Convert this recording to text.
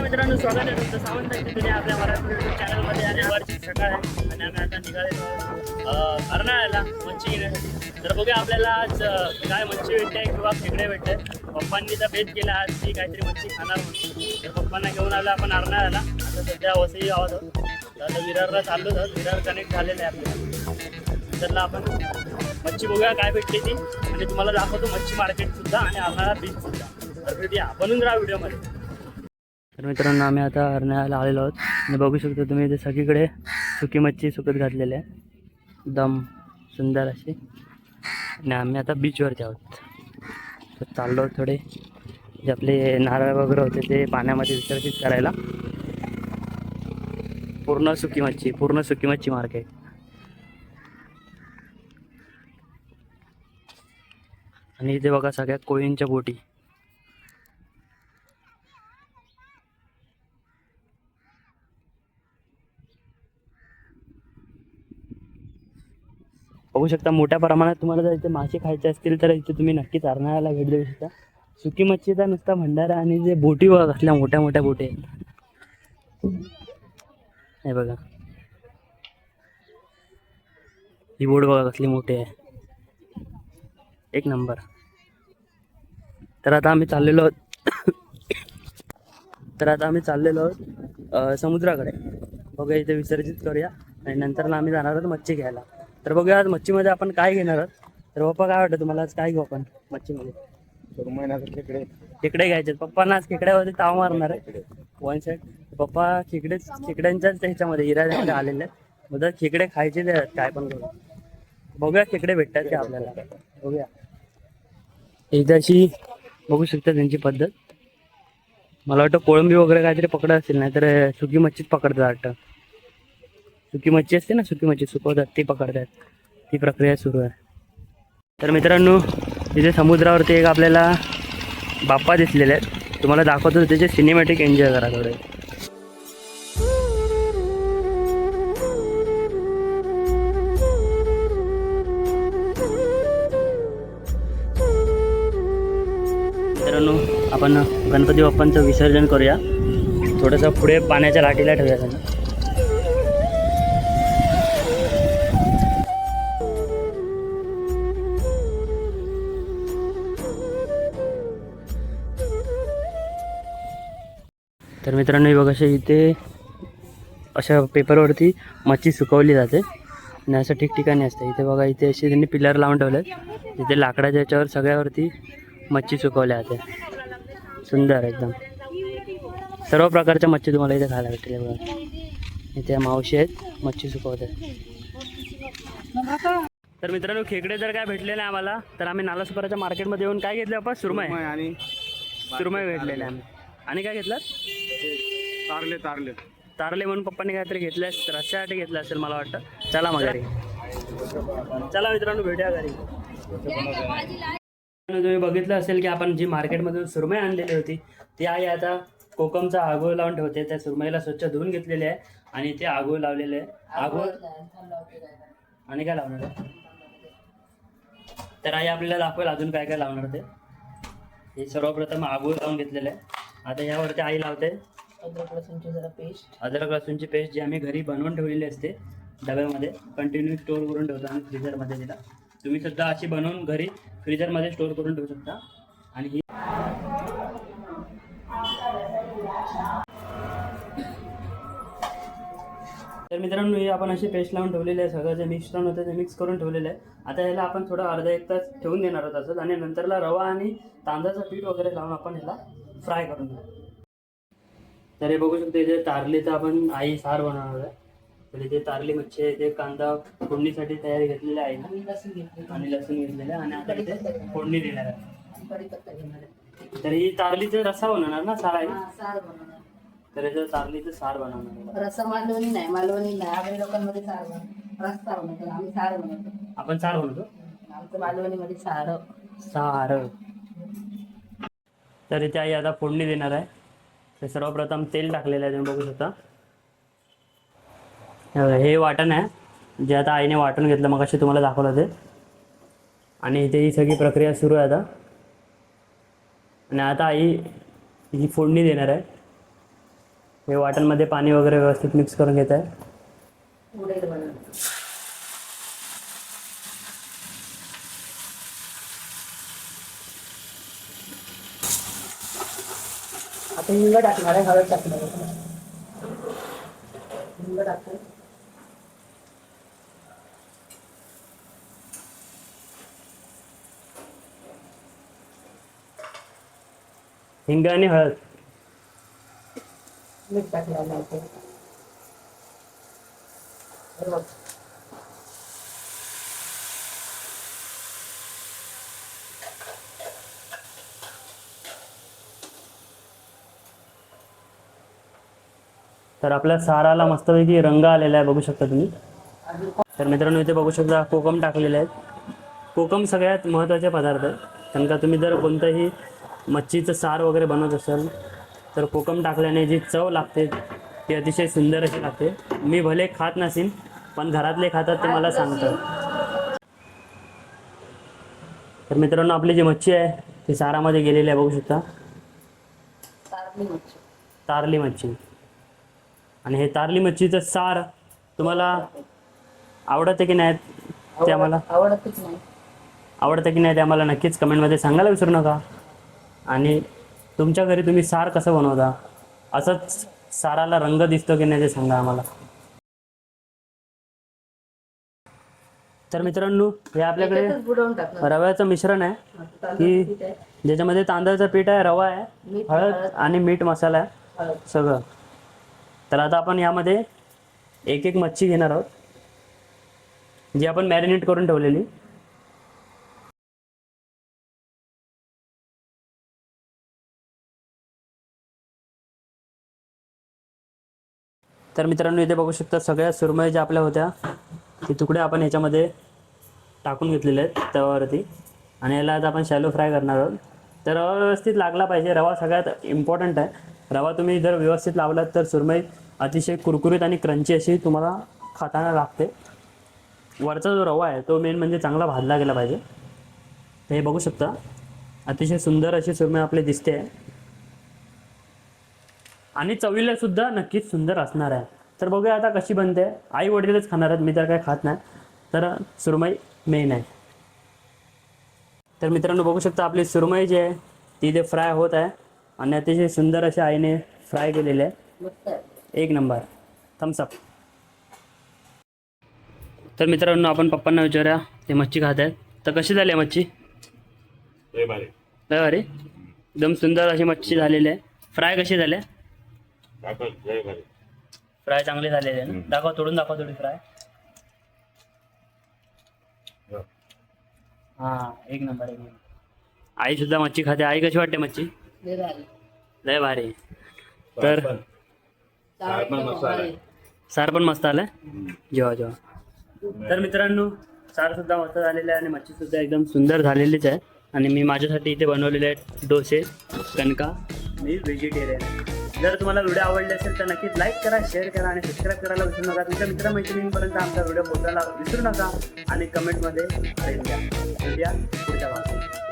नमस्कार मित्रांनो स्वागत आहे तुमचं सावंत तिथे आपल्या मराठी युट्यूब चॅनलमध्ये आणि वरची सकाळ आहे. आणि आम्ही आता निघालेलो अर्नाळ्याला मच्छी घेण्यासाठी तर बघूया आपल्याला आज काय मच्छी भेटते किंवा खेकडे भेटते. पप्पांनी तर भेट केला. आज ती काहीतरी मच्छी खाणार म्हणून. तर पप्पांना घेऊन आलो आपण अर्नाळ्याला आता सध्या वसई आहोत. आता विरारला चाललो तर विरार कनेक्ट झालेलं आहे आपल्याला. त्याला आपण मच्छी बघूया काय भेटते ती. आणि तुम्हाला दाखवतो मच्छी मार्केट सुद्धा आणि अर्नाळा बीच सुद्धा. तर भेटूया. बनून राहा व्हिडिओमध्ये. तर मित्रांनो आम्ही आता हरण्याला आलेलो आहोत. आणि बघू शकतो तुम्ही इथे सगळीकडे सुकी मच्छी सुकत घातलेली आहे. दम सुंदर अशी. आणि आम्ही आता बीचवरती आहोत. तर चाललो आहोत थोडे. जे आपले नारळ वगैरे होते ते पाण्यामध्ये विसर्जित करायला. पूर्ण सुकी मच्छी पूर्ण सुकी मच्छी मार्केट आणि इथे बघा सगळ्या कोळींच्या बोटी. बघू शकता मोठ्या प्रमाणात तुम्हाला जर इथे मासे खायचे असतील तर इथे तुम्ही नक्कीच अर्नाळ्याला भेट देऊ शकता. सुकी मच्छीचा नुसता भंडारा आणि जे बोटी बघा असल्या मोठ्या मोठ्या बोटी आहेत. हे बघा. ही बोट बघा कसली मोठी आहे. एक नंबर. तर आता आम्ही चाललेलो आहोत. तर आता आम्ही चाललेलो आहोत समुद्राकडे. बघा इथे विसर्जित करूया. आणि नंतर आम्ही जाणार आहोत मच्छी घ्यायला. तर बघूया आज मच्छीमध्ये आपण काय घेणार आहोत. तर पप्पा काय वाटतं तुम्हाला आज काय घेऊ आपण मच्छीमध्ये? खेकडे. खेकडे घ्यायचे. पप्पांना आज खेकड्यावरती ताव मारणार आहे. वन साईड पप्पा खेकडे खेकड्यांच्याच ह्याच्यामध्ये हिरामध्ये आलेले आहेत. मग खेकडे खायचे ते आहेत, काय पण करून बघूया खेकडे भेटतात ते आपल्याला. बघूया. एकदा अशी बघू शकता त्यांची पद्धत. मला वाटतं कोळंबी वगैरे काहीतरी पकडत असतील नाही तर सुकी मच्छीच पकडतात वाटतं. सुकी मच्छी असते ना सुकी मच्छी सुकवतात ती पकडतात. ती प्रक्रिया सुरू आहे. तर मित्रांनो इथे समुद्रावरती एक आपल्याला बाप्पा दिसलेले आहेत. तुम्हाला दाखवतो त्याचे सिनेमॅटिक एन्जॉय करा थोडे मित्रांनो आपण गणपती बाप्पांचं विसर्जन करूया. थोडंसं पुढे पाण्याच्या लाटीला ठेवूया त्यांना. तर मित्रांनो हे बघा इथे अशा पेपरवरती मच्छी सुकवली जाते. आणि असं ठिकठिकाणी असतं. इथे बघा इथे असे त्यांनी पिलर लावून ठेवले तिथे लाकडाच्या याच्यावर सगळ्यावरती मच्छी सुकवल्या जाते. सुंदर एकदम. सर्व प्रकारच्या मच्छी तुम्हाला इथे खायला भेटेल हे बघा. इथे मावशी आहेत मच्छी सुकवत आहेत तर मित्रांनो खेकडे जर काय भेटले नाही आम्हाला तर आम्ही नालासुपाराच्या मार्केटमध्ये येऊन काय घेतले आपण? सुरमय आणि सुरमय भेटलेले आम्ही. आणि काय घेतलं तारले तारले. तारले म्हणून पप्पांनी काहीतरी घेतलं तर रस्त्यासाठी घेतलं असेल मला वाटतं. चला मग घरी. चला मित्रांनो भेटूया घरी. तुम्ही बघितलं असेल की आपण जी मार्केटमधून सुरमई आणलेली होती ती आई आता कोकमचा आगोळ लावून ठेवते. त्या सुरमईला स्वच्छ धुवून घेतलेले आहे आणि ते आगोळ लावलेले आहे. आगोळ आणि काय लावणार आहे? तर आई आपल्याला दाखवेल अजून काय काय लावणार ते. हे सर्वप्रथम आगोळ लावून घेतलेलं आहे. आता यावरती आई लावते. अद्रक लसूणची जरा पेस्ट अद्रक लसूणची पेस्ट जी आम्ही घरी बनवून ठेवलेली असते डब्यामध्ये कंटिन्यू स्टोअर करून ठेवतो आम्ही फ्रीजरमध्ये तिला. तुम्ही सुद्धा अशी बनवून घरी फ्रीजरमध्ये स्टोअर करून ठेवू शकता. आणि ही तर मित्रांनो हे आपण अशी पेस्ट लावून ठेवलेली आहे सगळं जे मिश्रण होतं ते मिक्स करून ठेवलेलं आहे. आता ह्याला आपण थोडं अर्धा एक तास ठेवून देणार आहोत असं. आणि नंतरला रवा आणि तांदळाचं पीठ वगैरे लावून आपण ह्याला फ्राय करून घेऊ. तर हे बघू शकतो इथे तारलीचा आपण आई सार बनवणार आहे. तर इथे तारली मच्छी आहे इथे कांदा फोडणीसाठी तयारी घेतलेली आहे ना? आणि लसूण घेतलेलं. आहे. आणि आता इथे फोडणी देणार आहे. तर ही तारलीचा रस्सा बनवणार ना सार आहे तर याचं तारलीचं सार बनवणार आहे. रस्सा मालवणी नाही मालवणी नाही. आपल्या लोकांमध्ये सार बनवतो. रस्सा बनवतो. आम्ही सार बनवतो. आपण सार बनवतो? आमचं मालवणीमध्ये सार. सार. तर इथे आई आता फोडणी देणार आहे. तर सर्वप्रथम तेल टाकलेलं आहे तुम्ही बघू शकता. हे बघा, हे वाटण आहे. जे आता आईने वाटण घेतलं मग असे तुम्हाला दाखवलं ते. आणि इथे ही सगळी प्रक्रिया सुरू आहे आता. आणि आता आई ही फोडणी देणार आहे. हे वाटणमध्ये पाणी वगैरे व्यवस्थित मिक्स करून घेत आहे. आता हिंग टाकणार आहे हळद टाकणार आहे. हिंग टाकतो हिंग आणि हळद. मीठ टाकलेलं आहे ते. बघ. तर आपल्या साराला मस्तपैकी रंग आलेला आहे बघू शकता तुम्ही तर मित्रांनो इथे बघू शकता कोकम टाकलेले आहेत कोकम सगळ्यात महत्त्वाचे पदार्थ आहे कारण का तुम्ही जर कोणतंही मच्छीचं सार वगैरे बनवत असाल तर कोकम टाकल्याने जी चव लागते ती अतिशय सुंदर अशी लागते. मी भले खात नसीन पण घरातले खातात ते मला सांगतात. तर मित्रांनो आपली जी मच्छी आहे ती सारामध्ये गेलेली आहे बघू शकता. तारली मच्छी. आणि हे तारली मच्छीचं सार तुम्हाला आवडते की नाही ते आम्हाला? आवडत- आवडतच नाही. आवडतं की नाही ते आम्हाला नक्कीच कमेंटमध्ये सांगायला विसरू नका. आणि तुमच्या घरी तुम्ही सार कसं बनवता? असंच साराला रंग दिसतो की नाही ते सांगा आम्हाला. तर मित्रांनो हे आपल्याकडे त्याच्यातच बुडवून टाकणार रव्याचं मिश्रण आहे. पीठ आहे. ज्याच्यामध्ये तांदळाचं पीठ आहे रवा आहे मीठ हळद. आणि मीठ मसाला आहे हळद. सगळं. तर आता आपण यामध्ये एक एक मच्छी घेणार आहोत जी आपण मॅरिनेट करून ठेवलेली. तर मित्रांनो इथे बघू शकता सगळ्या सुरमई ज्या आपल्या होत्या ते तुकडे आपण याच्यामध्ये टाकून घेतलेले आहेत तव्यावरती. आणि याला आता आपण शॅलो फ्राय करणार आहोत. तर रवा व्यवस्थित लागला पाहिजे. रवा सगळ्यात इम्पॉर्टंट आहे. रवा तुम्ही जर व्यवस्थित लावलात तर सुरमई अतिशय कुरकुरीत आणि क्रंची अशी तुम्हाला खाताना लागते. वरचा जो रवा आहे तो मेन म्हणजे चांगला भाजला गेला पाहिजे. हे बघू शकता. अतिशय सुंदर अशी सुरमई आपली दिसते. आहे आणि चवीला सुद्धा नक्कीच सुंदर असणार आहे. तर बघूया आता कशी बनते. आई वडीलच खाणार आहेत मी तर काय खात नाही. तर सुरमई मेन आहे. तर मित्रांनो बघू शकता आपली सुरमई जी आहे ती इथे फ्राय होत आहे. आणि अतिशय सुंदर अशा आईने फ्राय केलेले आहे. एक नंबर. थम्सअप तर मित्रांनो आपण पप्पांना विचारूया ते मच्छी खात आहेत. तर कशी झाली आहे मच्छी? लय भारी. लय भारी? एकदम सुंदर अशी मच्छी झालेली आहे. फ्राय कशी झाली आहे? दाखव लय भारी फ्राय चांगली झालेली आहे ना दाखव तोडून दाखव थोडी फ्राय. हां. एक नंबर एक नंबर. आई सुद्धा मच्छी खाते. आई कशी वाटते मच्छी? लय भारी. लय भारी. तर पण. सार पण मस्त आलाय? जेव्हा जेव्हा तर मित्रांनो सार सुद्धा मस्त झालेलं आहे आणि मच्छी सुद्धा एकदम सुंदर झालेलीच आहे आणि मी माझ्यासाठी इथे बनवलेले आहेत डोसे कणका. मी व्हेजिटेरियन जर तुम्हाला व्हिडिओ आवडले असेल तर नक्कीच लाईक करा शेअर करा आणि सबस्क्राईब करायला विसरू नका. तुमच्या मित्रमैत्रिणींपर्यंत आमचा व्हिडिओ पोहोचायला विसरू नका आणि कमेंटमध्ये भेट द्या. पुढच्या भागात.